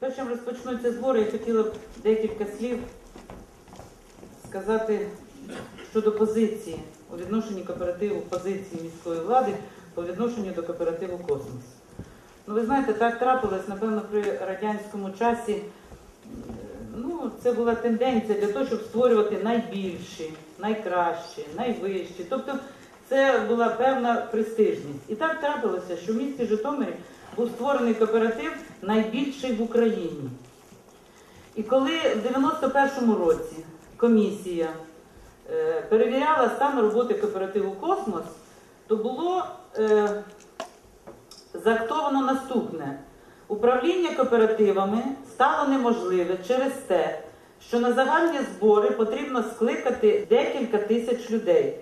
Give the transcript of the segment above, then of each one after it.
Перш чим розпочнуться збори, я хотіла б декілька слів сказати щодо позиції у відношенні кооперативу позиції міської влади по відношенню до кооперативу Космос. Ну, ви знаєте, так трапилось, напевно, при радянському часі. Ну, це була тенденція для того, щоб створювати найбільші, найкращі, найвищі. Тобто це була певна престижність. І так трапилося, що в місті Житомирі був створений кооператив найбільший в Україні. І коли в 91-му році комісія е, перевіряла стан роботи кооперативу Космос, то було е, заактовано наступне. Управління кооперативами стало неможливе через те, що на загальні збори потрібно скликати декілька тисяч людей.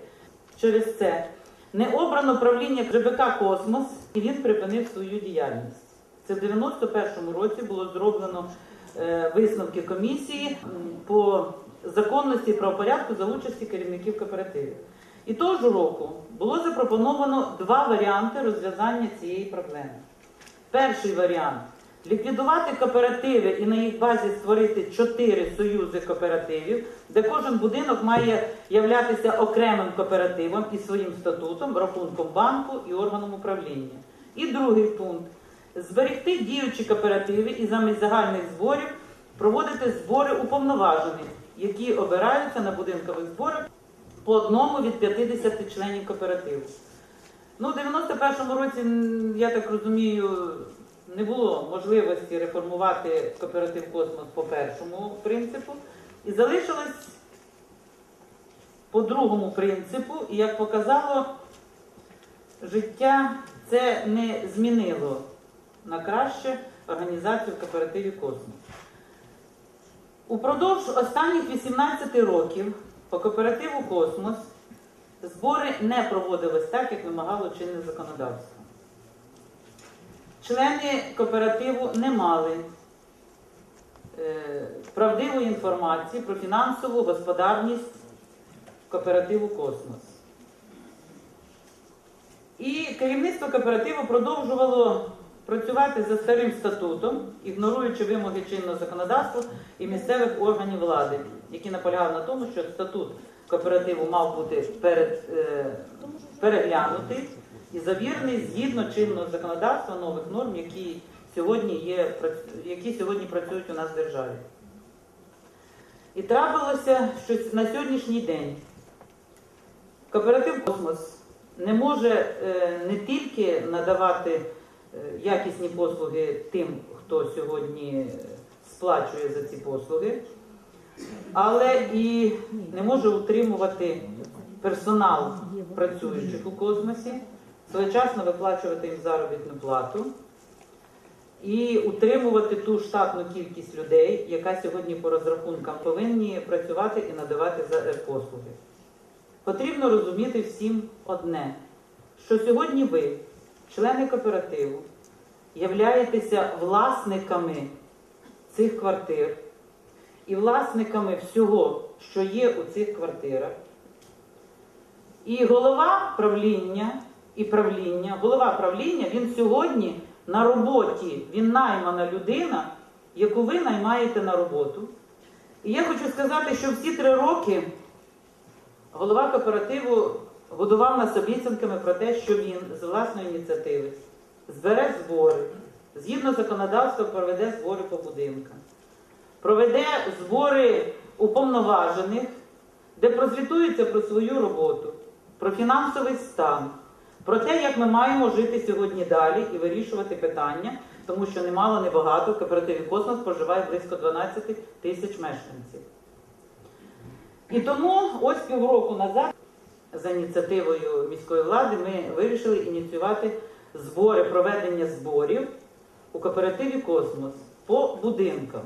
Через це не обрано правління ЖБК Космос і він припинив свою діяльність. Це в 91-му році було зроблено е, висновки комісії по законності і правопорядку за участі керівників кооперативів. І того ж року було запропоновано два варіанти розв'язання цієї проблеми. Перший варіант ліквідувати кооперативи і на їх базі створити чотири союзи кооперативів, де кожен будинок має являтися окремим кооперативом із своїм статутом, рахунком банку і органом управління. І другий пункт зберегти діючі кооперативи і замість загальних зборів проводити збори уповноважених, які обираються на будинкових зборах по одному від 50 членів кооперативу. Ну, у 91-му році, я так розумію, не було можливості реформувати кооператив Космос по першому принципу. І залишилось по другому принципу, і як показало життя, це не змінило на краще організацію в кооперативі Космос. Упродовж останніх 18 років по кооперативу Космос збори не проводились так, як вимагало чинне законодавство. Члени кооперативу не мали е, правдивої інформації про фінансову господарність кооперативу Космос. І керівництво кооперативу продовжувало працювати за старим статутом, ігноруючи вимоги чинного законодавства і місцевих органів влади, які наполягали на тому, що статут кооперативу мав бути е, переглянутий і завірений згідно чинного законодавства нових норм, які сьогодні, є, які сьогодні працюють у нас в державі. І трапилося, що на сьогоднішній день кооператив Космос не може е, не тільки надавати е, якісні послуги тим, хто сьогодні е, сплачує за ці послуги, але і не може утримувати персонал працюючих у космосі, своєчасно виплачувати їм заробітну плату і утримувати ту штатну кількість людей, яка сьогодні по розрахункам повинні працювати і надавати е, послуги. Потрібно розуміти всім одне, що сьогодні ви, члени кооперативу, являєтеся власниками цих квартир і власниками всього, що є у цих квартирах. І голова правління і правління, голова правління, він сьогодні на роботі, він наймана людина, яку ви наймаєте на роботу. І я хочу сказати, що всі три роки голова кооперативу годував нас обіцянками про те, що він з власної ініціативи збере збори, згідно законодавства проведе збори по будинкам, проведе збори уповноважених, де прозвітується про свою роботу, про фінансовий стан, про те, як ми маємо жити сьогодні далі і вирішувати питання, тому що немало небагато в кооперативі Космос проживає близько 12 тисяч мешканців. І тому ось півроку назад, за ініціативою міської влади, ми вирішили ініціювати збори, проведення зборів у кооперативі Космос по будинкам.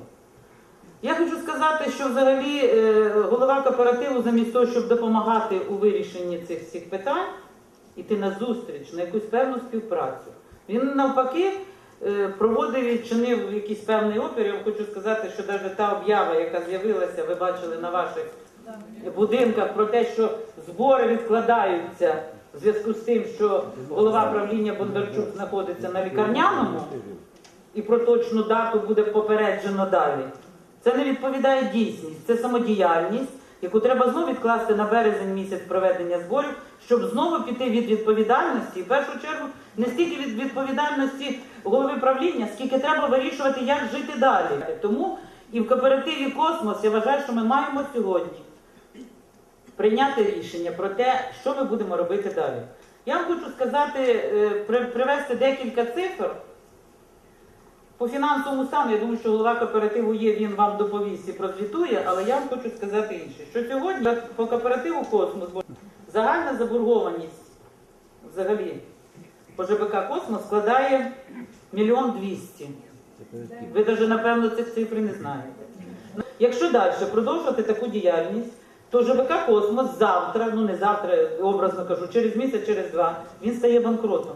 Я хочу сказати, що взагалі е, голова кооперативу, замість того, щоб допомагати у вирішенні цих всіх питань, іти на зустріч, на якусь певну співпрацю, він навпаки е, проводив і чинив якийсь певний опір. Я вам хочу сказати, що навіть та об'ява, яка з'явилася, ви бачили на ваших будинках про те, що збори відкладаються в зв'язку з тим, що голова правління Бондарчук знаходиться на лікарняному. і про точну дату буде попереджено далі. Це не відповідає дійсність, це самодіяльність, яку треба знову відкласти на березень місяць проведення зборів, щоб знову піти від відповідальності, в першу чергу не стільки від відповідальності голови правління, скільки треба вирішувати, як жити далі. Тому і в кооперативі Космос я вважаю, що ми маємо сьогодні прийняти рішення про те, що ми будемо робити далі. Я вам хочу сказати, е, привести декілька цифр. По фінансовому стану, я думаю, що голова кооперативу є, він вам доповість і прозвітує, але я вам хочу сказати інше, що сьогодні по кооперативу Космос загальна заборгованість взагалі по ЖБК Космос складає мільйон двісті. Ви навіть, напевно, цих цифр не знаєте. Якщо далі продовжувати таку діяльність, то ЖБК Космос завтра, ну не завтра, образно кажу, через місяць, через два, він стає банкротом.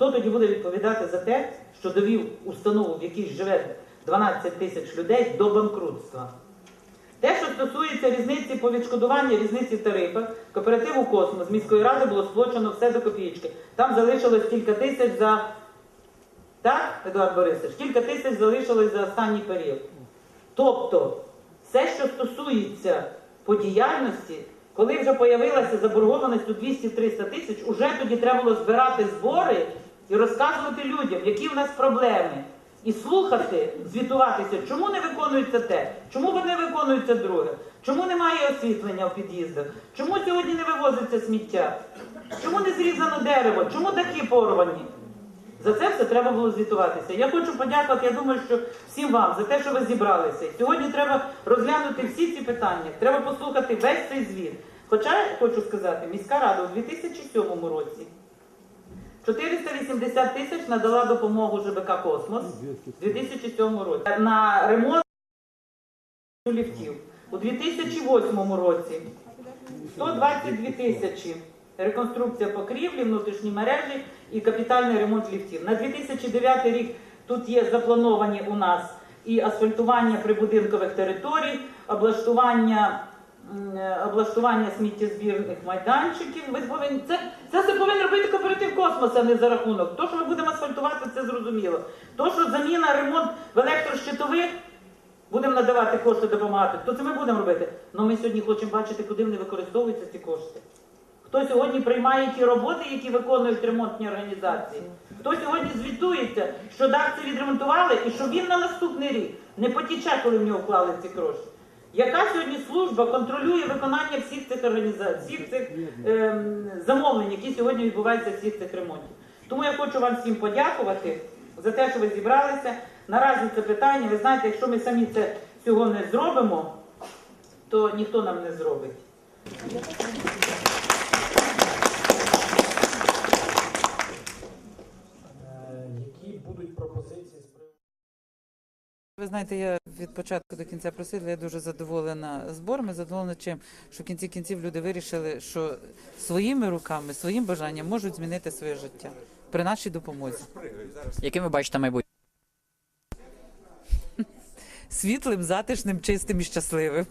Хто тоді буде відповідати за те, що довів установу, в якій живе 12 тисяч людей, до банкрутства? Те, що стосується різниці по відшкодуванню, різниці в кооперативу Космос міської ради було сплачено все до копійки. Там залишилось кілька тисяч за. Так, Едуард Борисович, кілька тисяч залишилось за останній період. Тобто, все, що стосується по діяльності, коли вже появилася заборгованість у 200-300 тисяч, уже тоді треба було збирати збори і розказувати людям, які в нас проблеми. І слухати, звітуватися, чому не виконується те, чому не виконується друге, чому немає освітлення в під'їздах, чому сьогодні не вивозиться сміття, чому не зрізано дерево, чому дахи порвані. За це все треба було звітуватися. Я хочу подякувати, я думаю, що всім вам за те, що ви зібралися. Сьогодні треба розглянути всі ці питання, треба послухати весь цей звіт. Хоча, хочу сказати, міська рада у 2007 році 480 тисяч надала допомогу ЖБК Космос у 2007 році на ремонт ліфтів. У 2008 році 122 тисячі реконструкція покрівлі, внутрішні мережі і капітальний ремонт ліфтів. На 2009 рік тут є заплановані у нас і асфальтування прибудинкових територій, облаштування, облаштування сміттєзбірних майданчиків. Ми повинні це, це все повинен робити кооператив космос, а не за рахунок. То, що ми будемо асфальтувати, це зрозуміло. То, що заміна, ремонт в електрощитових. Будемо надавати кошти допомагати, то це ми будемо робити. Але ми сьогодні хочемо бачити, куди вони використовуються ці кошти. Хто сьогодні приймає ті роботи, які виконують ремонтні організації? Хто сьогодні звітується, що дах це відремонтували і що він на наступний рік не потіче, коли в нього вклали ці гроші? Яка сьогодні служба контролює виконання всіх цих організацій, всіх цих ем, замовлень, які сьогодні відбуваються всіх цих ремонтів? Тому я хочу вам всім подякувати за те, що ви зібралися. Наразі це питання. Ви знаєте, якщо ми самі це цього не зробимо, то ніхто нам не зробить. Е, Які будуть пропозиції з? Ви знаєте, я від початку до кінця просила, я дуже задоволена зборами, задоволена чим, що в кінці кінців люди вирішили, що своїми руками, своїм бажанням можуть змінити своє життя при нашій допомозі. Яким ви бачите майбутнє? Світлим, затишним, чистим і щасливим.